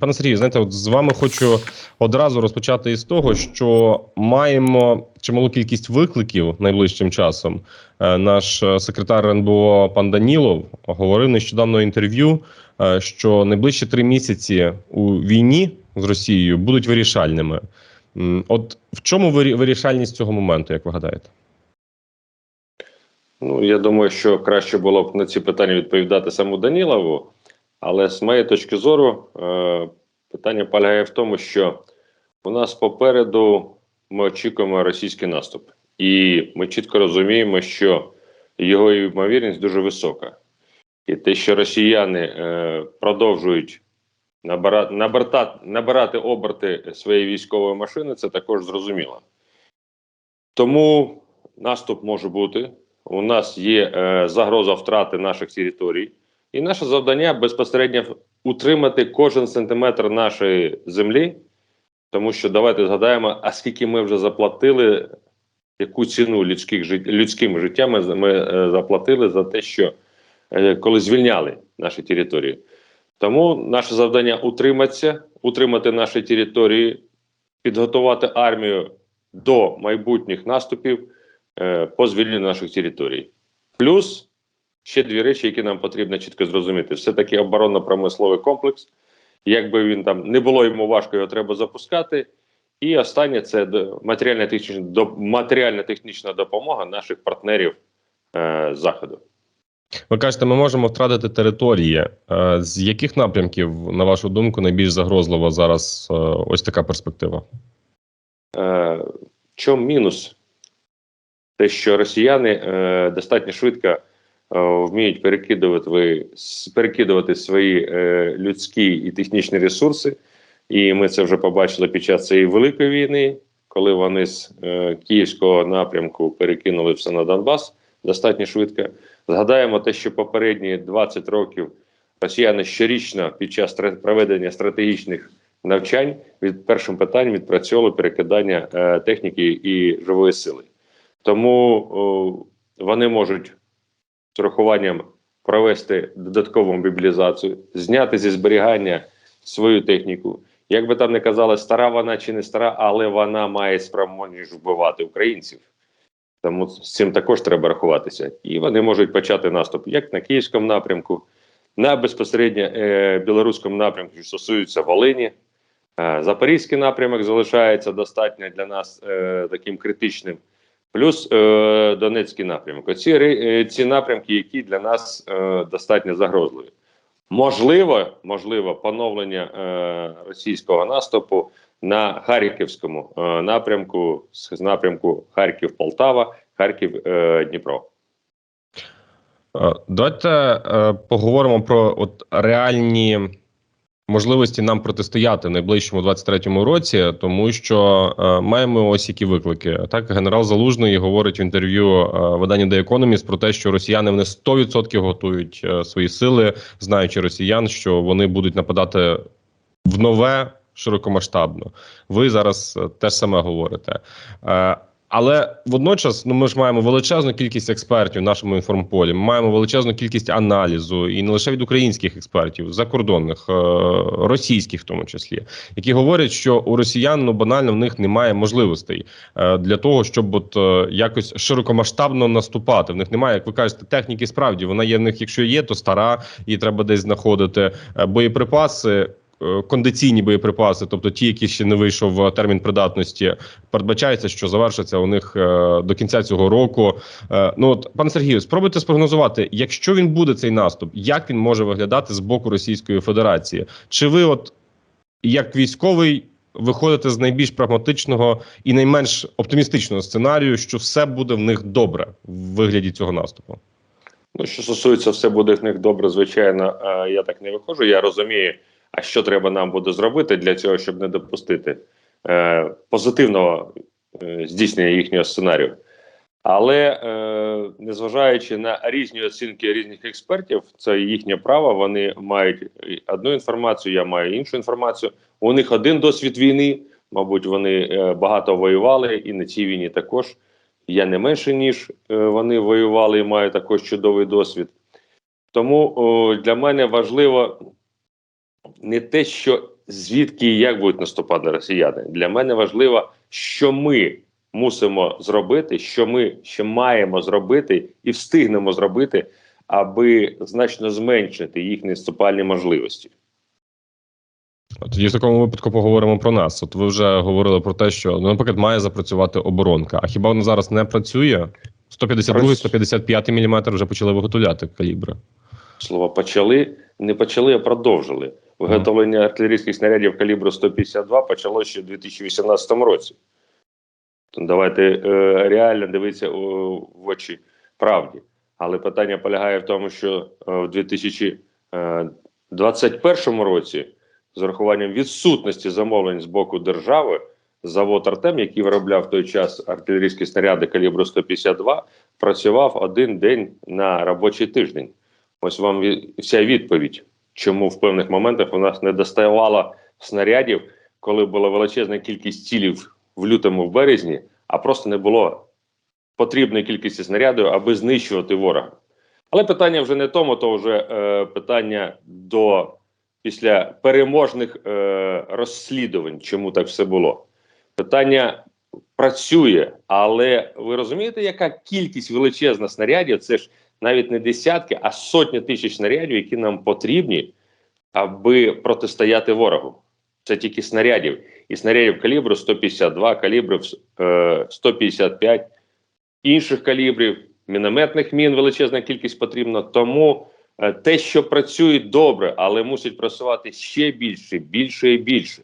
Пане Сергію, знаєте, от з вами хочу одразу розпочати із того, що маємо чималу кількість викликів найближчим часом. Е, Наш е, секретар РНБО пан Данілов говорив нещодавно інтерв'ю, е, що найближчі три місяці у війні з Росією будуть вирішальними. От в чому вирішальність цього моменту, як ви гадаєте? Ну, я думаю, що краще було б на ці питання відповідати саму Данілову, але з моєї точки зору, е, питання полягає в тому, що у нас попереду ми очікуємо російський наступ, і ми чітко розуміємо, що його ймовірність дуже висока. І те, що росіяни е, продовжують набирати, набирати, оберти своєї військової машини, це також зрозуміло. Тому наступ може бути. У нас є е, загроза втрати наших територій, і наше завдання безпосередньо утримати кожен сантиметр нашої землі, тому що давайте згадаємо, а скільки ми вже заплатили, яку ціну людських жит... людським життям ми, ми е, заплатили за те, що е, коли звільняли наші території. Тому наше завдання утриматися, утримати наші території, підготувати армію до майбутніх наступів е, по звільненню наших територій. Плюс ще дві речі, які нам потрібно чітко зрозуміти: все-таки оборонно-промисловий комплекс. Якби він там не було йому важко, його треба запускати. І останнє це до- матеріально-технічна матеріально-технічна допомога наших партнерів е, заходу. Ви кажете, ми можемо втратити території. Е, З яких напрямків, на вашу думку, найбільш загрозлива зараз е, ось така перспектива? Е, чому мінус? Те, що росіяни е, достатньо швидко вміють перекидувати, перекидувати свої е, людські і технічні ресурси. І ми це вже побачили під час цієї великої війни, коли вони з е, київського напрямку перекинули все на Донбас достатньо швидко. Згадаємо те, що попередні 20 років росіяни щорічно під час проведення стратегічних навчань від першим питанням відпрацьовували перекидання е, техніки і живої сили. Тому о, вони можуть урахуванням провести додаткову мобілізацію, зняти зі зберігання свою техніку. Як би там не казали, стара вона чи не стара, але вона має спроможність вбивати українців. Тому з цим також треба рахуватися. І вони можуть почати наступ як на київському напрямку, на безпосередньо е, білоруському напрямку, що стосується Волині. Е, Запорізький напрямок залишається достатньо для нас е, таким критичним. Плюс е, Донецький напрямок. Оці е, ці напрямки, які для нас е, достатньо загрозливі. Можливо, можливо, поновлення е, російського наступу на Харківському е, напрямку з напрямку Харків-Полтава, Харків-Дніпро. Е, Давайте е, поговоримо про от реальні можливості нам протистояти в найближчому 23-му році, тому що е, маємо ось які виклики. Так, генерал Залужний говорить в інтерв'ю е, виданню The Economist про те, що росіяни вони 100% готують е, свої сили, знаючи росіян, що вони будуть нападати в нове широкомасштабно. Ви зараз е, те ж саме говорите. Але водночас, ну ми ж маємо величезну кількість експертів в нашому інформполі. Ми маємо величезну кількість аналізу, і не лише від українських експертів, закордонних, е, російських, в тому числі, які говорять, що у росіян ну банально в них немає можливостей е, для того, щоб от е, якось широкомасштабно наступати. В них немає, як ви кажете, техніки. Справді вона є в них, якщо є, то стара, її треба десь знаходити. Боєприпаси. Е, Кондиційні боєприпаси, тобто ті, які ще не вийшов е, термін придатності, передбачається, що завершиться у них е, до кінця цього року. Ну от пане Сергію, спробуйте спрогнозувати, якщо він буде цей наступ, як він може виглядати з боку Російської Федерації? Чи ви, от як військовий, виходите з найбільш прагматичного і найменш оптимістичного сценарію, що все буде в них добре в вигляді цього наступу? Ну, що стосується все буде в них добре, звичайно, я так не виходжу. Я розумію, а що треба нам буде зробити для цього, щоб не допустити е, позитивного е, здійснення їхнього сценарію. Але е, незважаючи на різні оцінки різних експертів, це їхнє право. Вони мають одну інформацію, я маю іншу інформацію. У них один досвід війни. Мабуть, вони е, багато воювали, і на цій війні також. Я не менше ніж е, вони воювали і маю також чудовий досвід. Тому о, для мене важливо не те, що звідки і як будуть наступати росіяни. Для мене важливо, що ми мусимо зробити, що ми ще маємо зробити і встигнемо зробити, аби значно зменшити їхні наступальні можливості. Тоді в такому випадку поговоримо про нас. От ви вже говорили про те, що ну, наприклад, має запрацювати оборонка. А хіба вона зараз не працює? 152 155 мм вже почали виготовляти калібри. Слово почали, не почали, а продовжили. Виготовлення артилерійських снарядів калібру 152 почалося ще у 2018 році. Давайте е, реально дивитися в очі правді. Але питання полягає в тому, що е, в 2021 році, з урахуванням відсутності замовлень з боку держави, завод Артем, який виробляв в той час артилерійські снаряди калібру 152, працював один день на робочий тиждень. Ось вам вся відповідь, чому в певних моментах у нас не доставало снарядів, коли була величезна кількість цілів в лютому, в березні, а просто не було потрібної кількості снарядів, аби знищувати ворога. Але питання вже не тому, то вже е, питання до після переможних е, розслідувань, чому так все було. Питання працює, але ви розумієте, яка кількість величезна снарядів? Це ж навіть не десятки, а сотні тисяч снарядів, які нам потрібні, аби протистояти ворогу. Це тільки снарядів. І снарядів калібру 152, калібрів е, 155, інших калібрів, мінометних мін величезна кількість потрібна. Тому е, те, що працює добре, але мусить працювати ще більше, більше і більше.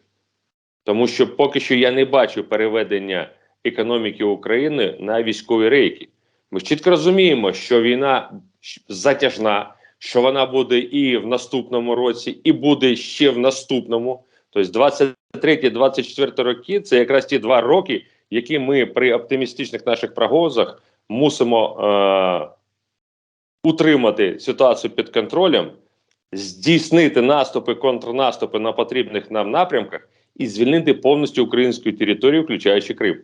Тому що поки що я не бачу переведення економіки України на військові рейки. Ми чітко розуміємо, що війна затяжна, що вона буде і в наступному році, і буде ще в наступному. Тобто 23-24 роки це якраз ті два роки, які ми при оптимістичних наших прогнозах мусимо е- утримати ситуацію під контролем, здійснити наступи, контрнаступи на потрібних нам напрямках і звільнити повністю українську територію, включаючи Крим.